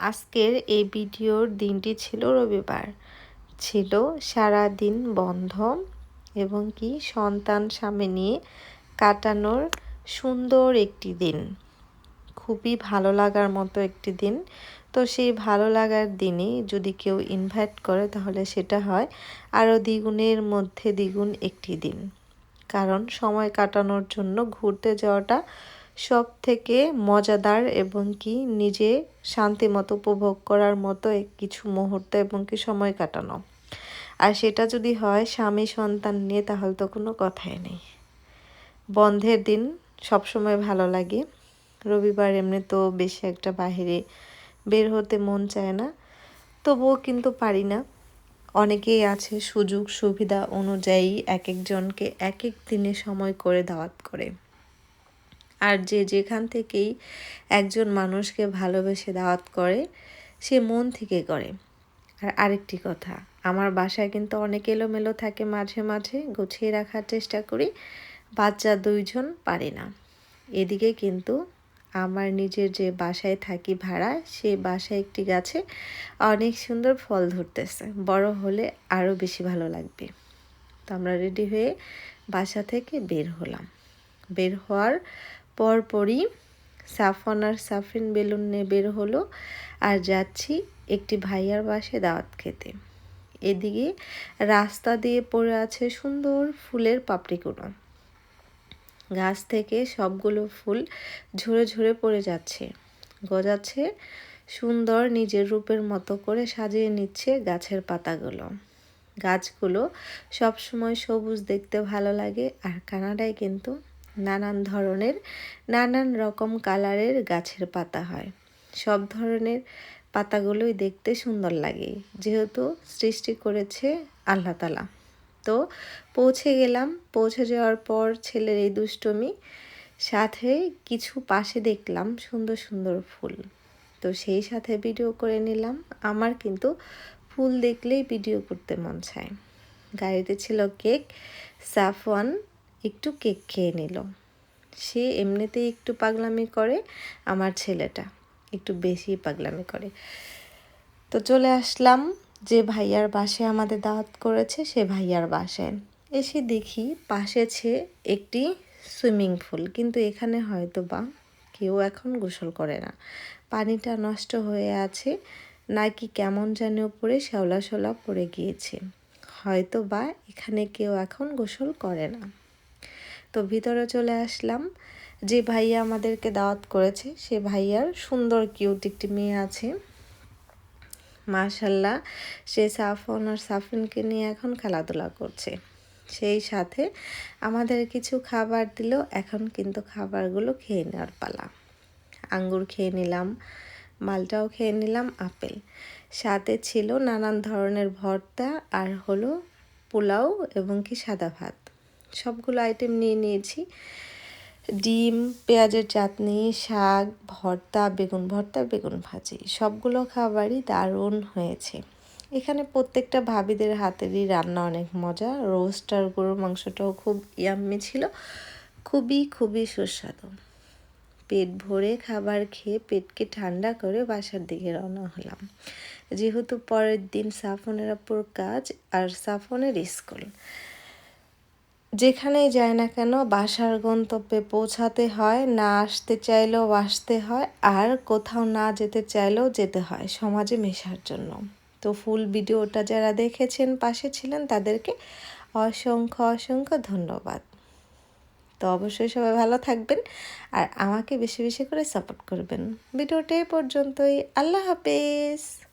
আজকের এই ভিডিওর দিনটি ছিল রবিবার। ছিল সারা দিন বন্ধ এবং কি সন্তান সামনে নিয়ে কাটানোর সুন্দর একটি দিন। খুবই ভালো লাগার মতো একটি দিন। তো সেই ভালো লাগার দিনে যদি কেউ ইনভাইট করে তাহলে সেটা হয় আরও দ্বিগুণের মধ্যে দ্বিগুণ একটি দিন। কারণ সময় কাটানোর জন্য ঘুরতে যাওয়াটা সব থেকে মজাদার এবং কি নিজে শান্তি মতো উপভোগ করার মতো কিছু মুহূর্ত এবং কি সময় কাটানো। আর সেটা যদি হয় স্বামী সন্তান নিয়ে তাহলে তো কোনো কথাই নেই। বন্ধের দিন সবসময় ভালো লাগে। রবিবার এমনি তো বেশি একটা বাহিরে বের হতে মন চায় না। তবুও কিন্তু পারি না। অনেকেই আছে সুযোগ সুবিধা অনুযায়ী এক একজনকে এক এক দিনে সময় করে দাওয়াত করে। আর যে যেখান থেকেই একজন মানুষকে ভালোবেসে দাওয়াত করে, সে মন থেকে করে। আর আরেকটি কথা, আমার বাসায় কিন্তু অনেক এলোমেলো থাকে মাঝে মাঝে, গুছিয়ে রাখার চেষ্টা করি, বাচ্চা দুইজন পারি না। এদিকে কিন্তু আমার নিজের যে বাসায় থাকি ভাড়া সেই বাসায় একটি গাছে অনেক সুন্দর ফল ধরতেছে, বড় হলে আরও বেশি ভালো লাগবে। তো আমরা রেডি হয়ে বাসা থেকে বের হলাম। বের হওয়ার পরপরই সাফন আর সাফিন বেলুন নিয়ে বের হলো আর যাচ্ছি একটি ভাইয়ার বাসে দাওয়াত খেতে। এদিকে রাস্তা দিয়ে পড়ে আছে সুন্দর ফুলের পাপড়িগুলো গাছ থেকে সবগুলো ফুল ঝরে ঝরে পড়ে যাচ্ছে। গজাচ্ছে সুন্দর নিজের রূপের মতো করে সাজিয়ে নিচ্ছে গাছের পাতাগুলো। গাছগুলো সবসময় সবুজ দেখতে ভালো লাগে আর কানাডায় কিন্তু নানান ধরনের, নানান রকম কালারের গাছের পাতা হয়। সব ধরনের পাতাগুলোই দেখতে সুন্দর লাগে, যেহেতু সৃষ্টি করেছে আল্লাহ তালা। তো পৌঁছে গেলাম, পৌঁছে যাওয়ার পর ছেলের এই দুষ্টমি, সাথে কিছু পাশে দেখলাম সুন্দর সুন্দর ফুল। তো সেই সাথে ভিডিও করে নিলাম, আমার কিন্তু ফুল দেখলেই ভিডিও করতে মন চায়। গাড়িতে ছিল কেক, সাফওয়ান একটু কেক খেয়ে নিল। সে এমনিতেই একটু পাগলামি করে আমার ছেলেটা। একটু বেশি পাগলামি করে। তো চলে আসলাম যে ভাইয়ার বাসে আমাদের দাওয়াত করেছে, সে ভাইয়ার বাসায়। এসে দেখি পাশে ছে একটি সুইমিং পুল। কিন্তু এখানে হয়তো বা কেউ এখন গোসল করে না। পানিটা নষ্ট হয়ে আছে। নাকি কেমন যেন উপরে শ্যাওলা শোলা পড়ে গিয়েছে। হয়তো বা এখানে কেউ এখন গোসল করে না। তো ভিতরে চলে আসলাম। যে ভাইয়া আমাদেরকে দাওয়াত করেছে, সে ভাইয়ার সুন্দর কিউট একটি মেয়ে আছে। মাশাল্লাহ সে সাফন আর সাফিনকে নিয়ে এখন খেলাধুলা করছে। সেই সাথে আমাদের কিছু খাবার দিল, এখন কিন্তু খাবারগুলো খেয়ে নেওয়ার পালা। আঙ্গুর খেয়ে নিলাম, মালটাও খেয়ে নিলাম, আপেল। সাথে ছিল নানান ধরনের ভর্তা আর হলো পোলাও এবং কি সাদা ভাত। সবগুলো আইটেম নিয়ে নিয়েছি। ডিম, পেঁয়াজের চাটনি, শাক, ভর্তা, বেগুন ভর্তা, বেগুন ভাজি, সবগুলো খাবারই দারুণ হয়েছে। এখানে প্রত্যেকটা ভাবিদের হাতেরই রান্না অনেক মজা। রোস্ট আর গরুর মাংসটাও খুব ইয়াম্মি ছিল। খুবই খুবই সুস্বাদু। পেট ভরে খাবার খেয়ে পেটকে ঠান্ডা করে বাসার দিকে রওনা হলাম। যেহেতু পরের দিন সাফনের আপুর কাজ আর সাফনের স্কুল। যেখানেই যায় না কেন, বাসার গন্তব্যে পৌঁছাতে হয়, না আসতে চাইলেও আসতে হয়, আর কোথাও না যেতে চাইলেও যেতে হয় সমাজে মেশার জন্য। তো ফুল ভিডিওটা যারা দেখেছেন, পাশে ছিলেন, তাদেরকে অসংখ্য অসংখ্য ধন্যবাদ। তো অবশ্যই সবাই ভালো থাকবেন আর আমাকে বেশি বেশি করে সাপোর্ট করবেন। ভিডিওটা এই পর্যন্তই। আল্লাহ হাফেজ।